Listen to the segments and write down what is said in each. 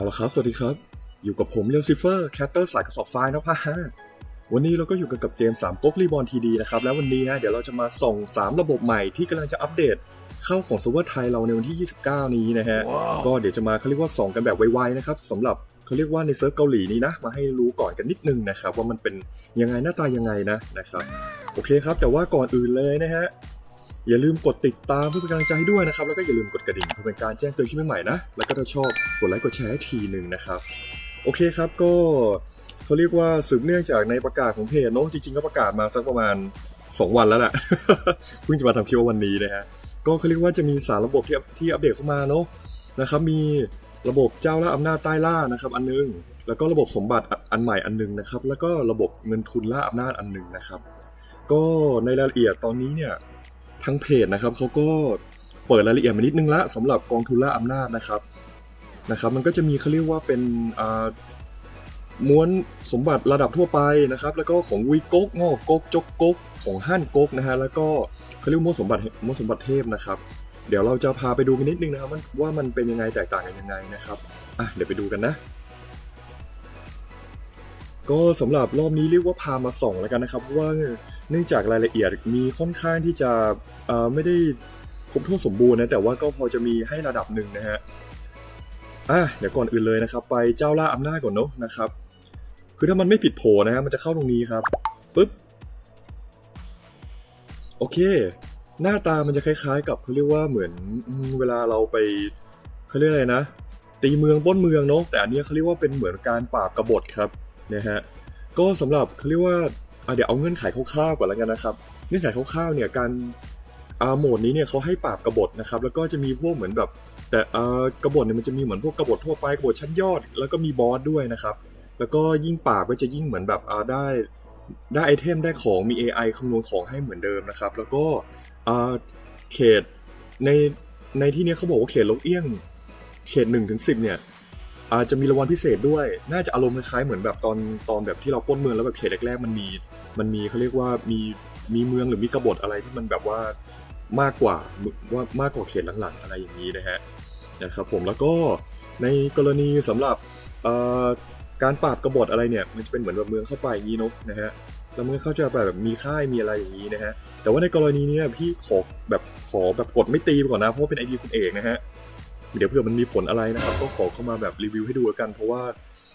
เอาละครับ สวัสดีครับ อยู่กับผมเลียวซิเฟอร์แคตเตอร์สายกระสอบทรายนะพ่ะฮะวันนี้เราก็อยู่กันกับเกม3ก๊กรีบอลทีดีนะครับ แล้ววันนี้ฮะเดี๋ยวเราจะมาส่ง 3 ระบบใหม่ที่กำลังจะอัปเดต เข้าของซูเปอร์ไทยเราในวันที่ 29 นี้นะฮะ ก็เดี๋ยวจะมาเขาเรียกว่าส่งกันแบบไวๆนะครับสำหรับเขาเรียกว่าในเซิร์ฟเกาหลีนี้นะ มาให้รู้ก่อนกันนิดนึงนะครับว่ามันเป็นยังไงหน้าตายังไงนะนะครับ โอเคครับ แต่ว่าก่อนอื่นเลยนะฮะ อย่าลืมกดติดตามเพื่อเป็นกำลังใจให้ด้วยนะครับ แล้วก็อย่าลืมกดกระดิ่งเพื่อเป็นการแจ้งเตือนคลิปใหม่ๆนะ แล้วก็ถ้าชอบกดไลค์กดแชร์ให้ทีหนึ่งนะครับ โอเคครับก็เขาเรียกว่าสืบเนื่องจากในประกาศของเพจเนอะจริงๆก็ประกาศมาสักประมาณ 2 วันแล้วแหละเพิ่งจะมาทำคลิปวันนี้นะฮะก็เขาเรียกว่าจะมีสารระบบที่ที่อัปเดตเข้ามาเนอะนะครับมีระบบเจ้าล่าอำนาจใต้ล่านะครับอันนึง แล้วก็ระบบสมบัติอันใหม่อันนึงนะครับ แล้วก็ระบบเงินทุนล่าอำนาจอันนึงนะครับ ก็ในรายละเอียดตอนนี้เนี่ย ทางเพจนะครับเขาก็เปิดรายละเอียดมานิดนึงละสำหรับกองทุนล่าอำนาจนะครับนะครับมันก็จะมีเขาเรียกว่าเป็นม้วนสมบัติระดับทั่วไปนะครับ แล้วก็ของวีก๊กงอกก๊กจกก๊กของฮั่นก๊กนะฮะแล้วก็เขาเรียกม้วนสมบัติม้วนสมบัติเทพนะครับ เดี๋ยวเราจะพาไปดูกันนิดนึงนะครับว่ามันเป็นยังไงแตกต่างกันยังไงนะครับอะเดี๋ยวไปดูกันนะก็สำหรับรอบนี้เรียกว่าพามาส่องแล้วกันนะครับเพราะว่า เนื่องจากรายละเอียดมีค่อนข้างที่จะไม่ได้ครบถ้วนสมบูรณ์นะแต่ว่าก็พอจะมีให้ระดับหนึ่งนะฮะอะเดี๋ยวก่อนอื่นเลยนะครับ ไปเจ้าล่าอำนาจก่อนเนอะนะครับ คือถ้ามันไม่ผิดโผนะฮะมันจะเข้าตรงนี้ครับปึ๊บโอเค หน้าตามันจะคล้ายๆ กับเขาเรียกว่าเหมือนเวลาเราไปเขาเรียกอะไรนะ ตีเมืองป้นเมืองเนาะแต่อันนี้เขาเรียกว่าเป็นเหมือนการปราบกบฏครับนะฮะก็สำหรับเขาเรียกว่า เดี๋ยวเอาเงื่อนไขคร่าวๆก่อนแล้วกันนะครับ เงื่อนไขคร่าวๆเนี่ยการอาโหมดนี้เนี่ยเขาให้ปราบกบฏนะครับ แล้วก็จะมีพวกเหมือนแบบ แต่อากบฏเนี่ยมันจะมีเหมือนพวกกบฏทั่วไปกบฏชั้นยอด แล้วก็มีบอสด้วยนะครับ แล้วก็ยิ่งปราบก็จะยิ่งเหมือนแบบอาได้ได้ไอเทมได้ของมี AI คำนวณของให้เหมือนเดิมนะครับ แล้วก็เขตในในที่เนี้ยเขาบอกว่าเขตลงเอี้ยง เขตหนึ่งถึงสิบเนี่ยอาจจะมีรางวัลพิเศษด้วย น่าจะอารมณ์คล้ายๆเหมือนแบบตอนตอนแบบที่เราป้นเมืองแล้วแบบเขตแรกๆมันมี มันมีเขาเรียกว่ามีมีเมืองหรือมีกบฏอะไรที่มันแบบว่ามากกว่าว่ามากกว่าเขตหลังๆอะไรอย่างนี้นะฮะนะครับผมแล้วก็ในกรณีสำหรับการปราบกบฏอะไรเนี่ยมันจะเป็นเหมือนแบบเมืองเข้าไปอย่างนี้เนอะนะฮะแล้วมันก็เข้าใจแบบมีค่ายมีอะไรอย่างนี้นะฮะแต่ว่าในกรณีนี้พี่ขอแบบขอแบบกดไม่ตีไปก่อนนะเพราะว่าเป็นไอดีคุณเอกนะฮะเดี๋ยวเผื่อมันมีผลอะไรนะครับก็ขอเข้ามาแบบรีวิวให้ดูกัน เพราะว่า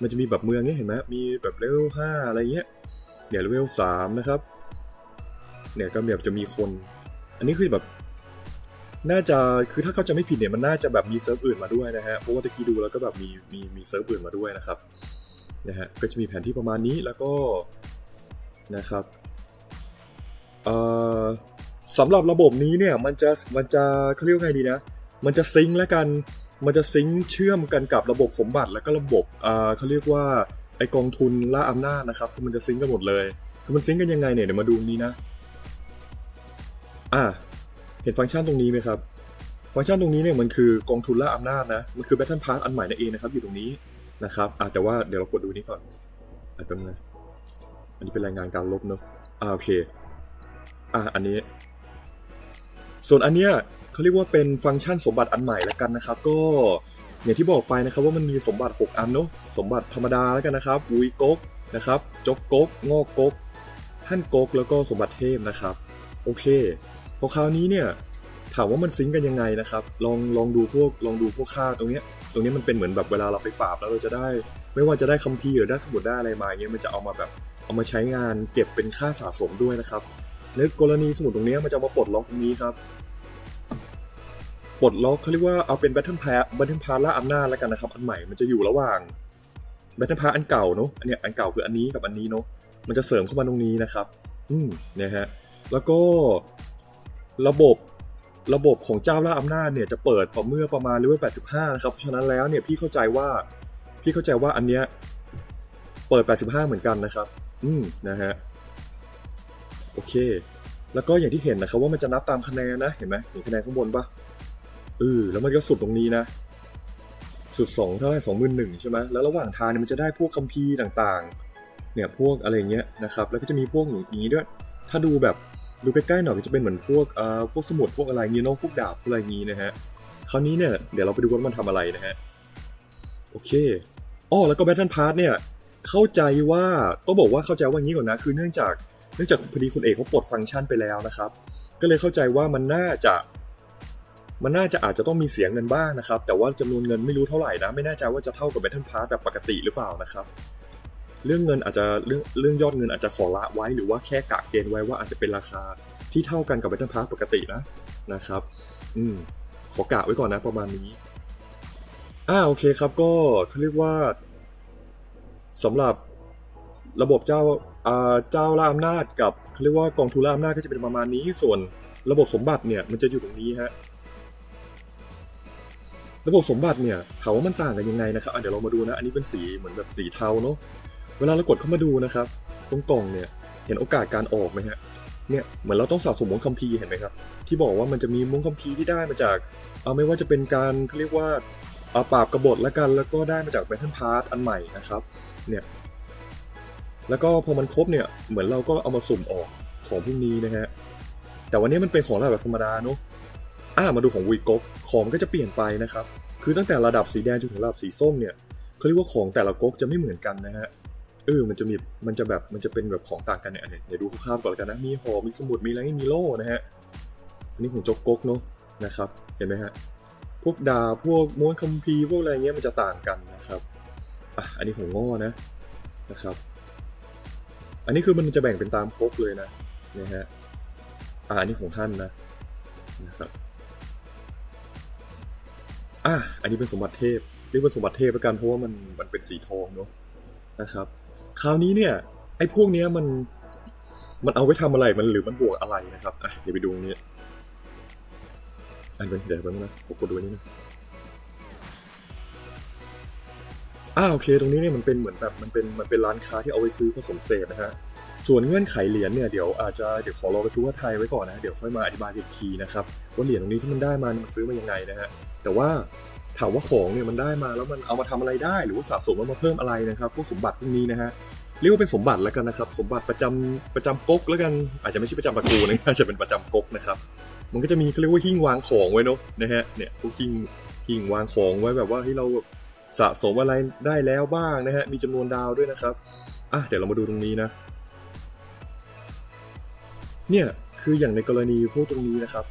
มันจะมีแบบเมืองเนี้ยเห็นไหมมีแบบเลเวลห้าอะไรเงี้ย เดี๋ยวเลเวลสามนะครับ เนี่ยก็แบบจะมีคน อันนี้คือแบบ น่าจะคือถ้าเขาจะไม่ผิดเนี่ยมันน่าจะแบบมีเซิร์ฟอื่นมาด้วยนะฮะเพราะว่าตะกี้ดูแล้วก็แบบมีมีมีเซิร์ฟอื่นมาด้วยนะครับนะฮะก็จะมีแผนที่ประมาณนี้แล้วก็นะครับเอ่อสำหรับระบบนี้เนี่ยมันจะมันจะเขาเรียกไงดีนะ มันจะซิงค์แล้วกันมันจะซิงค์เชื่อมกันกับระบบสมบัติแล้วก็ระบบอ่าเขาเรียกว่า ไอกองทุนล่าอำนาจนะครับคือมันจะซิงกันหมดเลย คือมันซิงกันยังไงเนี่ยเดี๋ยวมาดูนี้นะ อ่า เห็นฟังก์ชันตรงนี้ไหมครับ ฟังก์ชันตรงนี้เนี่ยมันคือกองทุนล่าอำนาจนะ มันคือ Battle Pass อันใหม่นั่นเองนะครับ อยู่ตรงนี้นะครับอ่าแต่ว่าเดี๋ยวเรากดดูนี้ก่อนอะแป๊บนึงนะอันนี้เป็นรายงานการลบเนอะอ่าโอเค อ่าอันนี้ ส่วนอันเนี้ยเขาเรียกว่าเป็นฟังก์ชันสมบัติอันใหม่แล้วกันนะครับ ก็ อย่างที่บอกไปนะครับว่ามันมีสมบัติ 6 อันเนาะสมบัติธรรมดาแล้วกันนะครับวุยก๊กนะครับจกก๊กงอกก๊กหั่นก๊กแล้วก็สมบัติเทพนะครับ โอเคพอคราวนี้เนี่ยถามว่ามันซิงกันยังไงนะครับ ลองลองดูพวกลองดูพวกค่าตรงเนี้ยตรงนี้มันเป็นเหมือนแบบเวลาเราไปปราบแล้วเราจะได้ ไม่ว่าจะได้คัมภีร์หรือได้สมุดได้อะไรมาเงี้ยมันจะเอามาแบบเอามาใช้งานเก็บเป็นค่าสะสมด้วยนะครับในกรณีสมุดตรงนี้มันจะมาปลดล็อกตรงนี้ครับ ปลดล็อกเขาเรียกว่าเอาเป็น Battle Pass Battle Pass ล่าอำนาจแล้วกันนะครับ อันใหม่มันจะอยู่ระหว่าง Battle Pass อันเก่าเนาะอันเนี้ยอันเก่าคืออันนี้กับอันนี้เนาะมันจะเสริมเข้ามาตรงนี้นะครับ อืมนะฮะแล้วก็ระบบระบบของเจ้าล่าอำนาจเนี่ยจะเปิดต่อเมื่อประมาณเลเวล85 นะครับ เพราะฉะนั้นแล้วเนี่ยพี่เข้าใจว่าพี่เข้าใจว่าอันเนี้ยเปิด 85 เหมือนกันนะครับ อืมนะฮะโอเค แล้วก็อย่างที่เห็นนะครับว่ามันจะนับตามคะแนนนะเห็นไหมเห็นคะแนนข้างบนปะ เออแล้วมันก็สุดตรงนี้นะ สุดสองเท่าไหร่สองหมื่นหนึ่งใช่ไหมแล้วระหว่างทางเนี่ยมันจะได้พวกคัมภีร์ต่างๆ เนี่ยพวกอะไรเงี้ยนะครับ แล้วก็จะมีพวกอย่างนี้ด้วย ถ้าดูแบบดูใกล้ๆหน่อยก็จะเป็นเหมือนพวกเอ่อพวกสมุดพวกอะไรเงี้ยนาะพวกดาบอะไรงี้นะฮะคราวนี้เนี่ยเดี๋ยวเราไปดูว่ามันทำอะไรนะฮะโอเคอ้อแล้วก็ Battle Pass เนี่ยเข้าใจว่าต้องบอกว่าเข้าใจว่างี้ก่อนนะ คือเนื่องจากเนื่องจากพอดีคุณเอกเขาปลดฟังก์ชันไปแล้วนะครับ ก็เลยเข้าใจว่ามันน่าจะ มันน่าจะอาจจะต้องมีเสียเงินบ้างนะครับ แต่ว่าจำนวนเงินไม่รู้เท่าไหร่นะ ไม่แน่ใจว่าจะเท่ากับ Battle Pass แบบปกติหรือเปล่านะครับ เรื่องเงินอาจจะเรื่องเรื่องยอดเงินอาจจะขอละไว้หรือว่าแค่กะเกณฑ์ไว้ว่าอาจจะเป็นราคาที่เท่ากันกับ Battle Pass ปกตินะนะครับ อืม ขอกะไว้ก่อนนะประมาณนี้ อ่าโอเคครับก็เขาเรียกว่าสำหรับระบบเจ้าอาเจ้าล่าอำนาจกับเขาเรียกว่ากองทุนล่าอำนาจก็จะเป็นประมาณนี้ส่วนระบบสมบัติเนี่ยมันจะอยู่ตรงนี้ฮะ ระบบสมบัติเนี่ยถามว่ามันต่างกันยังไงนะครับอะเดี๋ยวเรามาดูนะ อันนี้เป็นสีเหมือนแบบสีเทาเนาะเวลาเรากดเข้ามาดูนะครับ ตรงกล่องเนี่ยเห็นโอกาสการออกไหมฮะเนี่ยเหมือนเราต้องสะสมม้วนคัมภีร์เห็นไหมครับ ที่บอกว่ามันจะมีม้วนคัมภีร์ที่ได้มาจากเอาไม่ว่าจะเป็นการเขาเรียกว่าเอาปราบกบฏแล้วกันแล้วก็ได้มาจาก Battle Pass อันใหม่นะครับเนี่ยแล้วก็พอมันครบเนี่ยเหมือนเราก็เอามาสุ่มออกของพวกนี้นะฮะแต่วันนี้มันเป็นของระดับธรรมดาเนอะ อ่ามาดูของวีก๊กของก็จะเปลี่ยนไปนะครับ คือตั้งแต่ระดับสีแดงจนถึงระดับสีส้มเนี่ยเขาเรียกว่าของแต่ละก๊กจะไม่เหมือนกันนะฮะเออมันจะมีมันจะแบบมันจะเป็นแบบของต่างกันเนี่ยเดี๋ยวดูคร่าวๆก่อนกันนะมีหอมีสมุดมีอะไรมีโล่นะฮะอันนี้ของจกก๊กเนอะนะครับ เห็นไหมฮะพวกดาพวกม้วนคัมภีร์พวกอะไรเงี้ยมันจะต่างกันนะครับอะอันนี้ของง้อนะนะครับ อันนี้คือมันจะแบ่งเป็นตามก๊กเลยนะนะฮะอะอันนี้ของท่านนะนะครับ อะอันนี้เป็นสมบัติเทพเรียกว่าสมบัติเทพแล้วกันเพราะว่ามันมันเป็นสีทองเนอะนะครับ คราวนี้เนี่ยไอ้พวกเนี้ยมันมันเอาไว้ทำอะไรมันหรือมันบวกอะไรนะครับอะเดี๋ยวไปดูตรงนี้อันเป็นเดี๋ยวแป๊บนึงนะผมกดดูนนี้นะอ่าโอเค ตรงนี้เนี่ยมันเป็นเหมือนแบบมันเป็นมันเป็นร้านค้าที่เอาไว้ซื้อผสมเสพนะฮะส่วนเงื่อนไขเหรียญเนี่ยเดี๋ยวอาจจะเดี๋ยวขอรอไปซื้อว่าไทยไว้ก่อนนะเดี๋ยวค่อยมาอธิบายอีกทีนะครับว่าเหรียญตรงนี้ที่มันได้มามันซื้อมายังไงนะฮะ แต่ว่าถามว่าของเนี่ยมันได้มาแล้วมันเอามาทำอะไรได้ หรือว่าสะสมแล้วมาเพิ่มอะไรนะครับพวกสมบัติพวกนี้นะฮะเรียกว่าเป็นสมบัติแล้วกันนะครับ สมบัติประจำประจำก๊กแล้วกันอาจจะไม่ใช่ประจำตระกูนะอาจจะเป็นประจำก๊กนะครับ มันก็จะมีเขาเรียกว่าหิ้งวางของไว้เนอะนะฮะเนี่ยพวกหิ้งหิ้งวางของไว้แบบว่าให้เราสะสมอะไรได้แล้วบ้างนะฮะมีจำนวนดาวด้วยนะครับอะเดี๋ยวเรามาดูตรงนี้นะ เนี่ยคืออย่างในกรณีพวกตรงนี้นะครับ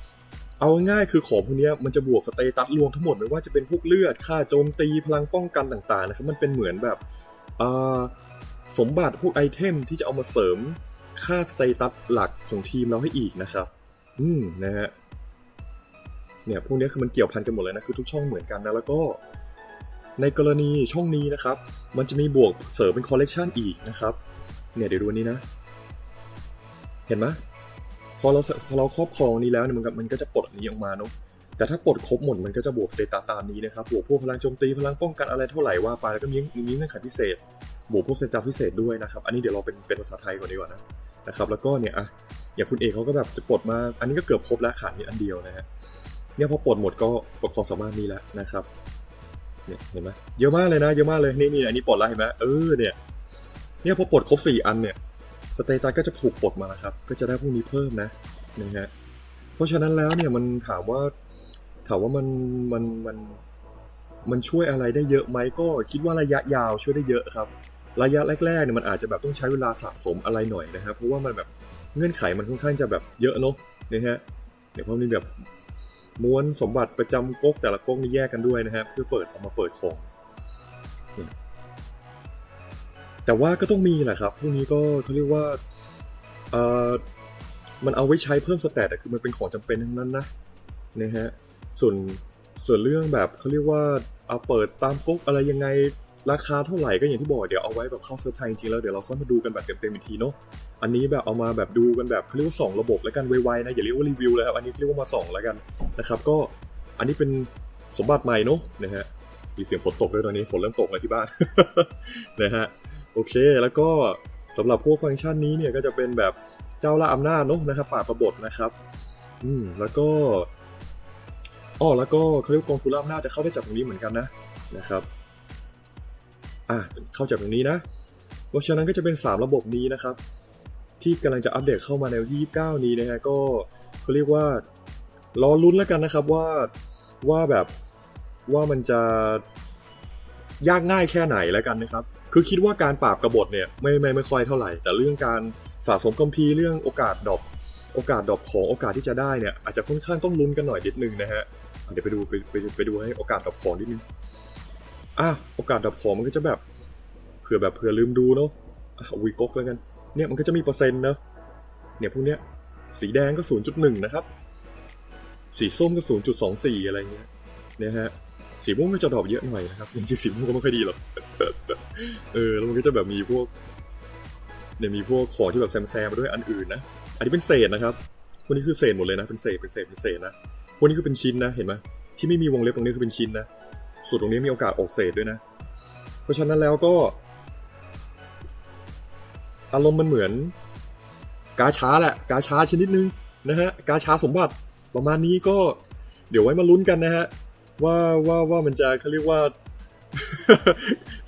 เอาง่ายคือของพวกนี้มันจะบวกสเตตัสรวมทั้งหมดไม่ว่าจะเป็นพวกเลือดค่าโจมตีพลังป้องกันต่างๆนะครับมันเป็นเหมือนแบบสมบัติพวกไอเทมที่จะเอามาเสริมค่าสเตตัสหลักของทีมเราให้อีกนะครับ อืมนะฮะเนี่ยพวกนี้คือมันเกี่ยวพันกันหมดเลยนะคือทุกช่องเหมือนกันนะแล้วก็ ในกรณีช่องนี้นะครับ มันจะมีบวกเสริมเป็นคอลเลกชันอีกนะครับ เนี่ยเดี๋ยวดูนนี้นะ เห็นไหม พอเราพอเราครอบครองนี้แล้วเนี่ยมันก็มันก็จะปลดอันนี้ออกมาเนาะแต่ถ้าปลดครบหมดมันก็จะบวกสเตตัสตามนี้นะครับบวกพวกพลังโจมตีพลังป้องกันอะไรเท่าไหร่ว่าไปแล้วก็มีมีเงื่อนไขพิเศษ บวกพวกเตตัสพิเศษด้วยนะครับ อันนี้เดี๋ยวเราเป็นเป็นภาษาไทยก่อนดีกว่านะนะครับ แล้วก็เนี่ยอะอย่างคุณเอกเขาก็แบบจะปลดมา อันนี้ก็เกือบครบแล้วขาดนิดอันเดียวนะฮะเนี่ยพอปลดหมดก็ปลดความสามารถนี้แล้วนะครับเนี่ยเห็นไหมเยอะมากเลยนะเยอะมากเลยนี่นี่อันนี้ปลดแล้วเห็นไหมเออเนี่ยเนี่ยพอปลดครบสี่อันเนี่ย สเตตัสก็จะถูกปลดมาแล้วครับ ก็จะได้พวกนี้เพิ่มนะนะฮะเพราะฉะนั้นแล้วเนี่ยมันถามว่าถามว่ามันมันมันมันช่วยอะไรได้เยอะไหมก็คิดว่าระยะยาวช่วยได้เยอะครับ ระยะแรกๆเนี่ยมันอาจจะแบบต้องใช้เวลาสะสมอะไรหน่อยนะครับ เพราะว่ามันแบบเงื่อนไขมันค่อนข้างจะแบบเยอะเนาะนะฮะเดี๋ยวเพราะมีแบบม้วนสมบัติประจำก๊กแต่ละก๊กนี่แยกกันด้วยนะฮะเพื่อเปิดเอามาเปิดของ แต่ว่าก็ต้องมีแหละครับ พวกนี้ก็เขาเรียกว่าเออมันเอาไว้ใช้เพิ่มสเตตคือมันเป็นของจำเป็นทั้งนั้นนะนะฮะส่วนส่วนเรื่องแบบเขาเรียกว่าเอาเปิดตามก๊กอะไรยังไงราคาเท่าไหร่ก็อย่างที่บอกเดี๋ยวเอาไว้แบบเข้าเซิร์ฟไทยจริงๆแล้วเดี๋ยวเราค่อยมาดูกันแบบเต็มๆอีกทีเนาะอันนี้แบบเอามาแบบดูกันแบบเขาเรียกว่าส่องระบบแล้วกันไวๆนะอย่าเรียกว่ารีวิวเลยครับอันนี้เรียกว่ามาส่องแล้วกันนะครับก็อันนี้เป็นสมบัติใหม่เนาะนะฮะมีเสียงฝนตกด้วยตอนนี้ฝนเริ่มตกแล้วที่บ้านนะฮะ โอเค แล้วก็สำหรับพวกฟังก์ชันนี้เนี่ยก็จะเป็นแบบเจ้าละอำนาจเนอะนะครับป่าประบทนะครับอืมแล้วก็อ๋อแล้วก็เขาเรียกกองทุนละอำนาจจะเข้าได้จากตรงนี้เหมือนกันนะนะครับอะเข้าจากตรงนี้นะเพราะฉะนั้นก็จะเป็น 3 ระบบนี้นะครับ ที่กำลังจะอัปเดตเข้ามาในวันที่29 นี้นะฮะก็เขาเรียกว่ารอลุ้นแล้วกันนะครับว่าว่าแบบว่ามันจะยากง่ายแค่ไหนแล้วกันนะครับ คือคิดว่าการปราบกบฏเนี่ยไม่ไม่ไม่ค่อยเท่าไหร่ แต่เรื่องการสะสมคัมภีเรื่องโอกาสดอปโอกาสดอปของโอกาสที่จะได้เนี่ยอาจจะค่อนข้างต้องลุ้นกันหน่อยนิดนึงนะฮะเดี๋ยวไปดูไปไปไปดูให้โอกาสดอปของนิดนึงอะโอกาสดอปของมันก็จะแบบเผื่อแบบเผื่อลืมดูเนาะอะวีก๊กแล้วกัน เนี่ยมันก็จะมีเปอร์เซ็นต์เนอะเนี่ยพวกเนี้ยสีแดงก็ 0.1 นะครับ สีส้มก็ 0.24 อะไรเงี้ยเนี่ยฮะ สีม่วงก็จะดรอปเยอะหน่อยนะครับจริงๆสีม่วงก็ไม่ค่อยดีหรอกเออแล้วมันก็จะแบบมีพวกเนี่ยมีพวกของที่แบบแซมๆมาด้วยอันอื่นนะอันนี้เป็นเศษนะครับพวกนี้คือเศษหมดเลยนะเป็นเศษเป็นเศษเป็นเศษนะพวกนี้คือเป็นชิ้นนะเห็นไหมที่ไม่มีวงเล็บตรงนี้คือเป็นชิ้นนะส่วนตรงนี้มีโอกาสออกเศษด้วยนะ เพราะฉะนั้นแล้วก็อารมณ์มันเหมือน กาช้าแหละ กาช้าชนิดนึงนะฮะกาช้าสมบัติประมาณนี้ก็เดี๋ยวไว้มาลุ้นกันนะฮะ ว่าว่าว่ามันจะเขาเรียกว่า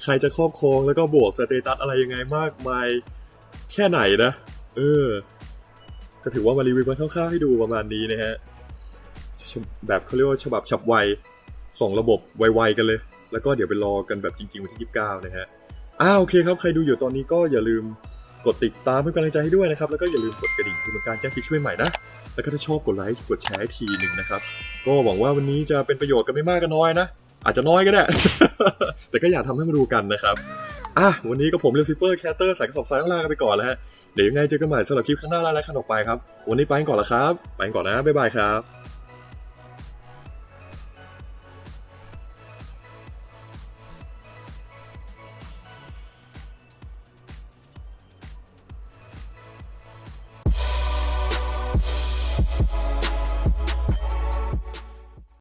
ใครจะครอบครองแล้วก็บวกสเตตัสอะไรยังไงมากมาย แค่ไหนนะ เออ ก็ถือว่ามารีวิวกันคร่าวๆให้ดูประมาณนี้นะฮะ แบบเขาเรียกว่าฉบับฉับไวส่งระบบไวๆกันเลย แล้วก็เดี๋ยวไปรอกันแบบจริงๆ วันที่ 29 นะฮะอ้าโอเคครับ ใครดูอยู่ตอนนี้ก็อย่าลืมกดติดตามเพื่อกำลังใจให้ด้วยนะครับ แล้วก็อย่าลืมกดกระดิ่งเพื่อเป็นการแจ้งคลิปช่วยใหม่นะ แล้วก็ถ้าชอบกดไลค์กดแชร์ทีหนึ่งนะครับ ก็หวังว่าวันนี้จะเป็นประโยชน์กันไม่มากก็น้อยนะ อาจจะน้อยก็ได้ แต่ก็อยากทำให้มาดูกันนะครับอะวันนี้ก็ผมเรียลซิเฟอร์แคตเตอร์สายกระสอบสายต้องลากันไปก่อนแล้วฮะเดี๋ยวยังไงเจอกันใหม่สำหรับคลิปข้างหน้าแล้วแล้วกันออกไปครับ วันนี้ไปกันก่อนละครับ ไปกันก่อนนะบ๊ายบายครับ